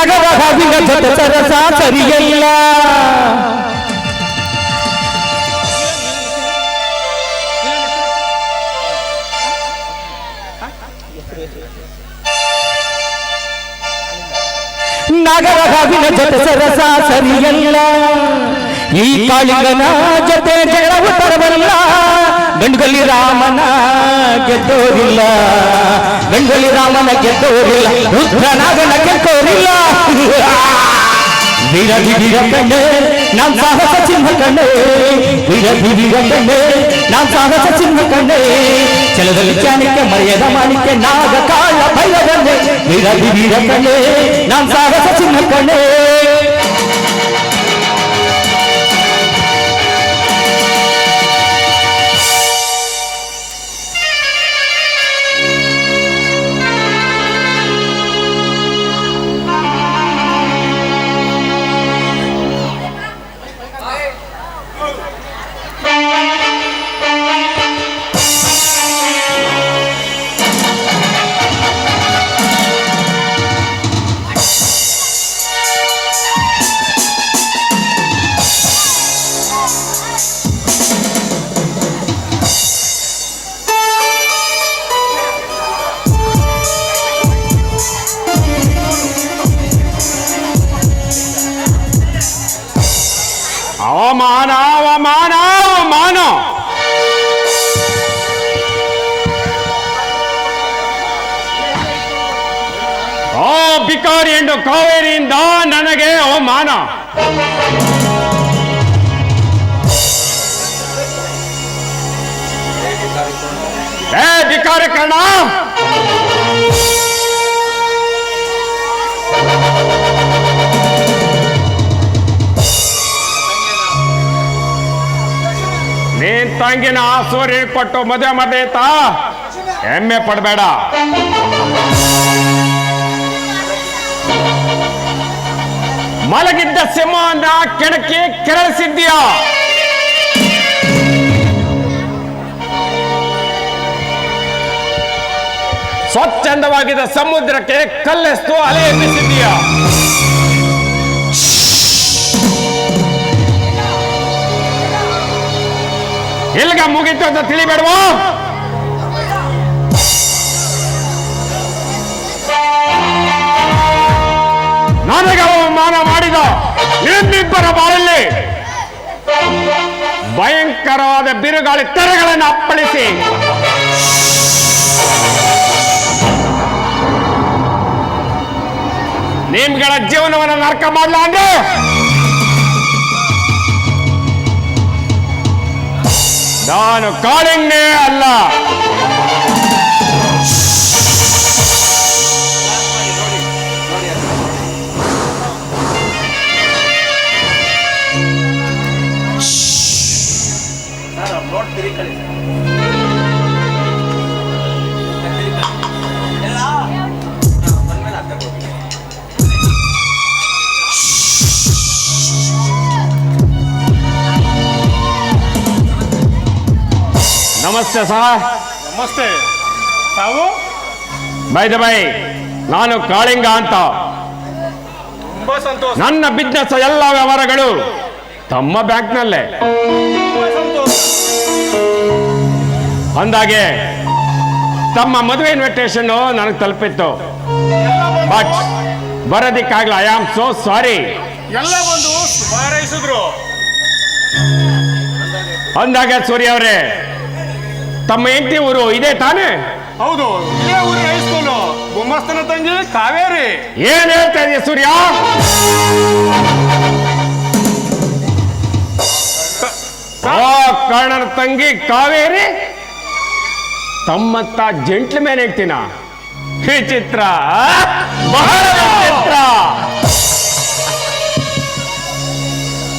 ನಾಗರ ಹಾವಿನ ಜೊತೆ ಸರಸ ಸರಿಯಲ್ಲ ನಾಗರ ಹಾವಿನ ಜೊತೆ ಸರಸ ಸರಿಯಲ್ಲ ಈ ಕಾಳಿಂಗನ ಜೊತೆ ಜಗಳವು ತರವಲ್ಲ ಗಂಡುಗಲಿ ರಾಮನ ಗೆದ್ದೋರಿಲ್ಲ ಗಂಡುಗಲಿ ರಾಮನ ಗೆದ್ದೋರಿಲ್ಲ ರುದ್ರನಾಗನ ಗೆದ್ದೋರಿಲ್ಲ விரதி விரக்கண்ணே நாம் சாகச சின்ன கண்ணே விரதி விரக்கண்ணே நாம் சாகச சின்ன கண்ணே செலதலி சாணிக்க மரியாத மாணிக்க நாக கால பைரவண்ணே விரதி விரக்கண்ணே நாம் சாகச சின்ன ಅವಮಾನ ಅವಮಾನ ಅವಮಾನ ಬಿಕಾರಿ ಎಂದು ಕಾವೇರಿಯಿಂದ ನನಗೆ ಅವಮಾನ ಏ ಬಿಕಾರಿ ಕರ್ಣ. ತಂಗಿನ ಆಸೂರಿ ಕೊಟ್ಟು ಮದುವೆ ಮಾಡ್ದೈತ ಹೆಮ್ಮೆ ಪಡಬೇಡ. ಮಲಗಿದ್ದ ಸಿಂಹನ ಕೆಣಕಿ ಕೆರಳಿಸಿದ್ದೀಯ? ಸ್ವಚ್ಛಂದವಾಗಿದ್ದ ಸಮುದ್ರಕ್ಕೆ ಕಲ್ಲೆಸ್ತು ಅಲೆ ಎಬ್ಬಿಸಿದ್ಯಾ ಎಲ್ಲಿಗ ಮುಗೀತು ಅಂತ ತಿಳಿಬೇಡವೋ? ನನಗೆ ಅವಮಾನ ಮಾಡಿದ. ನಿಮ್ಮಿಬ್ಬರ ಬಾಳಲ್ಲಿ ಭಯಂಕರವಾದ ಬಿರುಗಾಳಿ ತೆರೆಗಳನ್ನು ಅಪ್ಪಳಿಸಿ. ನಿಮ್ಗಳ ಜೀವನವನ್ನು ನರ್ಕ ಮಾಡಲ ಅಂದ್ರೆ ನಾನು ಕಾಳಿಂಗೇ ಅಲ್ಲ. ನಮಸ್ತೆ ಸರ್ ನಮಸ್ತೆ. ತಾವು? ಬೈ ದ ಬೈ ನಾನು ಕಾಳಿಂಗ ಅಂತ. ತುಂಬಾ ಸಂತೋಷ. ನನ್ನ ಬಿಸ್ನೆಸ್ ಎಲ್ಲ ವ್ಯವಹಾರಗಳು ತಮ್ಮ ಬ್ಯಾಂಕ್ನಲ್ಲೇ. ತುಂಬಾ ಸಂತೋಷ. ಅಂದಾಗೆ ತಮ್ಮ ಮದುವೆ ಇನ್ವಿಟೇಷನ್ ನನಗೆ ತಲುಪಿತ್ತು. ಬಟ್ ಬರೋದಿಕ್ಕಾಗಲ್ಲ ಐ ಆಮ್ ಸೋ ಸಾರಿ ಎಲ್ಲ ಬಂದು ಅಂದಾಗೆ ಸೂರ್ಯ ಅವರೇ ತಮ್ಮ ಹೆಂಡತಿ ಊರು ಇದೇ ತಾನೇ? ಹೌದು ಇದೇ ಊರು ಹೈಸ್ಕೂಲು ಗುಮ್ಮಸ್ತನ ತಂಗಿ ಕಾವೇರಿ. ಏನ್ ಹೇಳ್ತಾ ಇದೀಯ ಸೂರ್ಯ? ಆ ಕರ್ಣನ ತಂಗಿ ಕಾವೇರಿ? ತಮ್ಮತ್ತ ಜೆಂಟ್ಲ್ ಮ್ಯಾನ್ ಹೇಳ್ತೀನ? ವಿಚಿತ್ರ? ಬಹಳ ವಿಚಿತ್ರ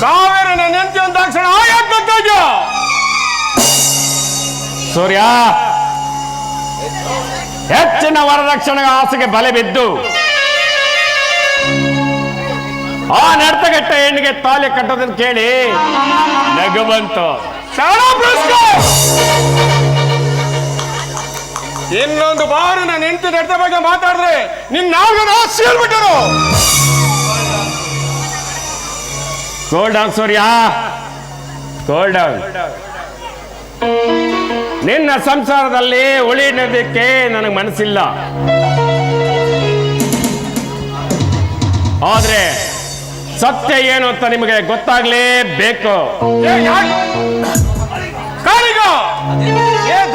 ಕಾವೇರಿ ನನ್ನ ತಕ್ಷಣ ಸೂರ್ಯ! ಹೆಚ್ಚಿನ ವರದಕ್ಷಿಣೆ ಆಸೆಗೆ ಬಲೆ ಬಿದ್ದು ಆ ನಡ್ತಗಟ್ಟ ಹೆಣ್ಣಿಗೆ ತಾಲೆ ಕಟ್ಟೋದನ್ನು ಕೇಳಿ ನಗು ಬಂತು. ಇನ್ನೊಂದು ಬಾರು ನಾನು ಹೆಂಡತಿ ನಡ್ತ ಬಗ್ಗೆ ಮಾತಾಡಿದ್ರೆ ನಿನ್ ನಾವು ಹೇಳ್ಬಿಟ್ಟರು cold down Surya. Cold down ನಿನ್ನ ಸಂಸಾರದಲ್ಲಿ ಉಳಿಯೋದಕ್ಕೆ ನನಗೆ ಮನಸ್ಸಿಲ್ಲ. ಆದ್ರೆ ಸತ್ಯ ಏನು ಅಂತ ನಿಮಗೆ ಗೊತ್ತಾಗ್ಲೇಬೇಕು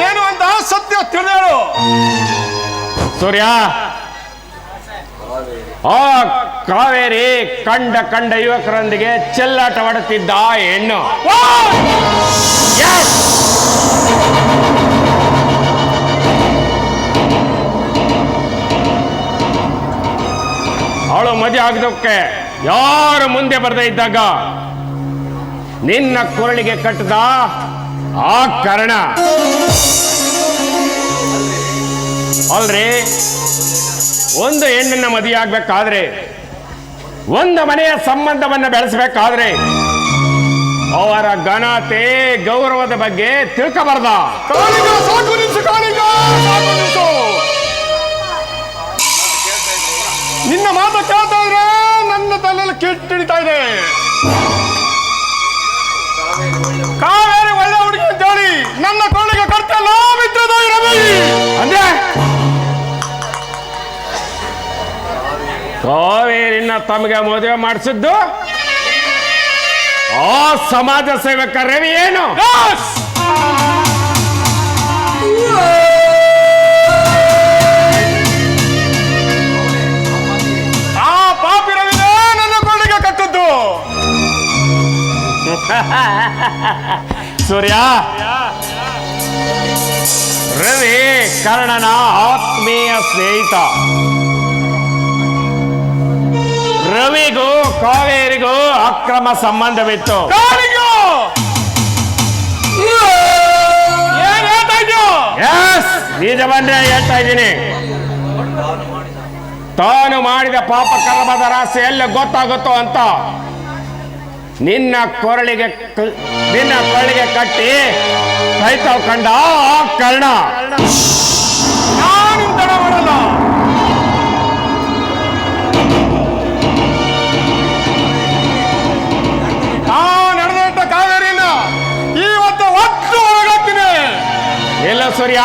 ಏನು ಅಂತ ಸತ್ಯ ತಿಳಿದಳು ಸೂರ್ಯ, ಆ ಕಾವೇರಿ ಕಂಡ ಕಂಡ ಯುವಕರೊಂದಿಗೆ ಚೆಲ್ಲಾಟವಾಡುತ್ತಿದ್ದ ಹೆಣ್ಣು. ಅವಳು ಮದುವೆ ಆಗದಕ್ಕೆ ಯಾರು ಮುಂದೆ ಬರದೇ ಇದ್ದಾಗ ನಿನ್ನ ಕೊರಳಿಗೆ ಕಟ್ಟದ ಆ ಕರ್ಣ. ಅಲ್ರಿ, ಒಂದು ಹೆಣ್ಣನ್ನ ಮದುವೆ ಆಗ್ಬೇಕಾದ್ರೆ, ಒಂದು ಮನೆಯ ಸಂಬಂಧವನ್ನು ಬೆಳೆಸಬೇಕಾದ್ರೆ, ಅವರ ಘನತೆ, ಗೌರವದ ಬಗ್ಗೆ ತಿಳ್ಕಬಾರ್ದ. ಇದೆ ಕಾವೇರಿ ಒಳ್ಳೆ ಹುಡುಗಿ ಅಂತ ಹೇಳಿ ನನ್ನ ಕೊಳ್ಳಿಗೆ ಕರ್ತಲ್ಲ ಮಿತ್ರದ ರವಿ ಅಂದ್ರೆ? ಕಾವೇರಿನ ತಮಗೆ ಮದುವೆ ಮಾಡಿಸಿದ್ದು ಆ ಸಮಾಜ ಸೇವಕ ರವಿ ಏನು? ಸೂರ್ಯ. ರವಿ ಕರ್ಣನ ಆತ್ಮೀಯ ಸ್ನೇಹಿತ. ರವಿಗೂ ಕಾವೇರಿಗೂ ಅಕ್ರಮ ಸಂಬಂಧವಿತ್ತು. ನಿಜವನ್ನೇ ಹೇಳ್ತಾ ಇದ್ದೀನಿ. ತಾನು ಮಾಡಿದ ಪಾಪ ಕರ್ಮದ ರಾಶಿ ಎಲ್ಲ ಗೊತ್ತಾಗುತ್ತೋ ಅಂತ. ನಿನ್ನ ಕೊರಳಿಗೆ ನಿನ್ನ ಕೊರಳಿಗೆ ಕಟ್ಟಿ ಕೈ ಕಂಡ ಕರ್ಣ. ಎಲ್ಲ ಸೂರ್ಯ.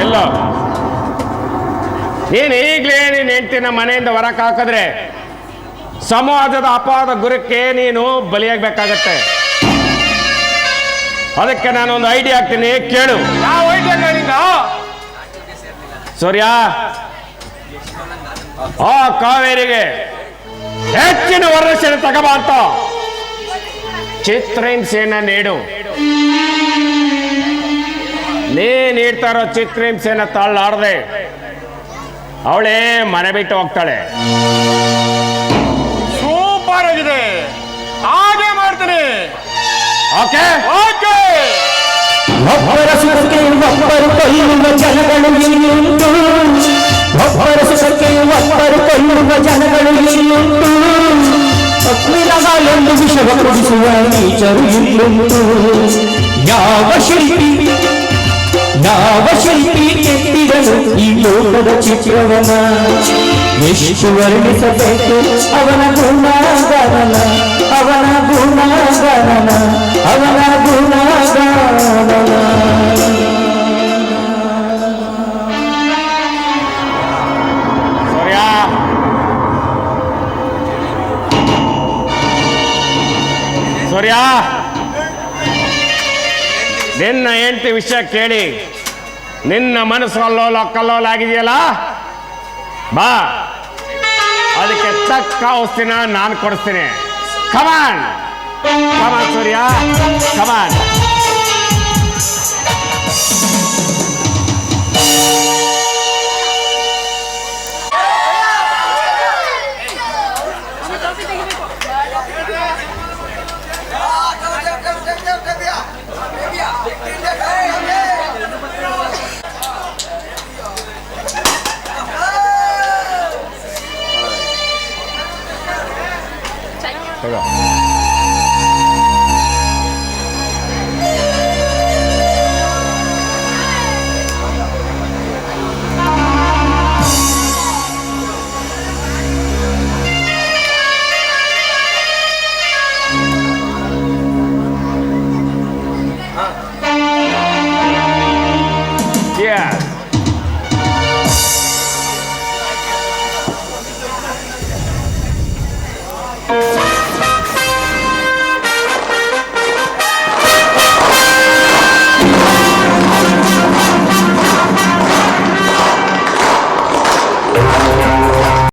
ಎಲ್ಲ ನೀನು ಈಗಲೇ ನೀನು ಹೆಂಡ್ತಿನ ಮನೆಯಿಂದ ಹೊರಕ್ಕೆ ಹಾಕಿದ್ರೆ ಸಮಾಜದ ಅಪಾದ ಗುರಕ್ಕೆ ನೀನು ಬಲಿಯಾಗಬೇಕಾಗತ್ತೆ. ಅದಕ್ಕೆ ನಾನೊಂದು ಐಡಿಯಾ ಹಾಕ್ತೀನಿ ಕೇಳು. ಸೂರ್ಯ ಆ ಕಾವೇರಿಗೆ ಹೆಚ್ಚಿನ ವರದಕ್ಷಿಣೆ ತಗಬಾರ್ತ ಚಿತ್ರಹಿಂಸೆಯನ್ನ ನೀಡು. ನೀ ನೀಡ್ತಾ ಇರೋ ಚಿತ್ರಹಿಂಸೆಯನ್ನ ತಾಳಾಡದೆ ಅವಳೇ ಮನೆ ಬಿಟ್ಟು ಹೋಗ್ತಾಳೆ. ಸೂಪರ್ ಆಗಿದೆ ಹಾಗೆ ಮಾಡ್ತೀನಿ ಓಕೆ ಓಕೆ ಒಬ್ಬರ ಸುಖಕ್ಕೆ ಒಬ್ಬರು ಕೊಲ್ಲುವ ಜನಗಳು ಇಲ್ಲಿಯುಂಟು ಒಬ್ಬರ ಸುಖಕ್ಕೆ ಒಬ್ಬರು ಕೊಲ್ಲುವ ಜನಗಳು ಇಲ್ಲಿಯುಂಟು ಅಗ್ನಿಲಗಾಲೊಂದು ವಿಷವ ಕುಡಿಸುವ ನೀಚರು ಇಲ್ಲುಂಟು ಯಾವ ಶಿಲ್ಪಿ ಯಾವ ಶಿಲ್ಪಿ ಕೆತ್ತಿದನು ಈ ಲೋಕದ ಚಿತ್ರವನ ಎಷ್ಟು ವರ್ಣಿಸಬೇಕು ಅವನ ಗುಣಗಾನ ಅವನ ಗುಣಗಾನ ಅವನ ಗುಣಗಾನ ಸೂರ್ಯ. ನಿನ್ನ ಎಂಟು ವಿಷಯ ಕೇಳಿ. ನಿನ್ನ ಮನಸ್ಸು ಅಲ್ಲೋಲ ಕಲ್ಲೋಲ ಆಗಿದೆಯಲ್ಲ ಬಾ. ಅದಕ್ಕೆ ತಕ್ಕ ಔಷಧಿನ ನಾನು ಕೊಡಿಸ್ತೀನಿ. Come on come on Surya. Come on Yeah.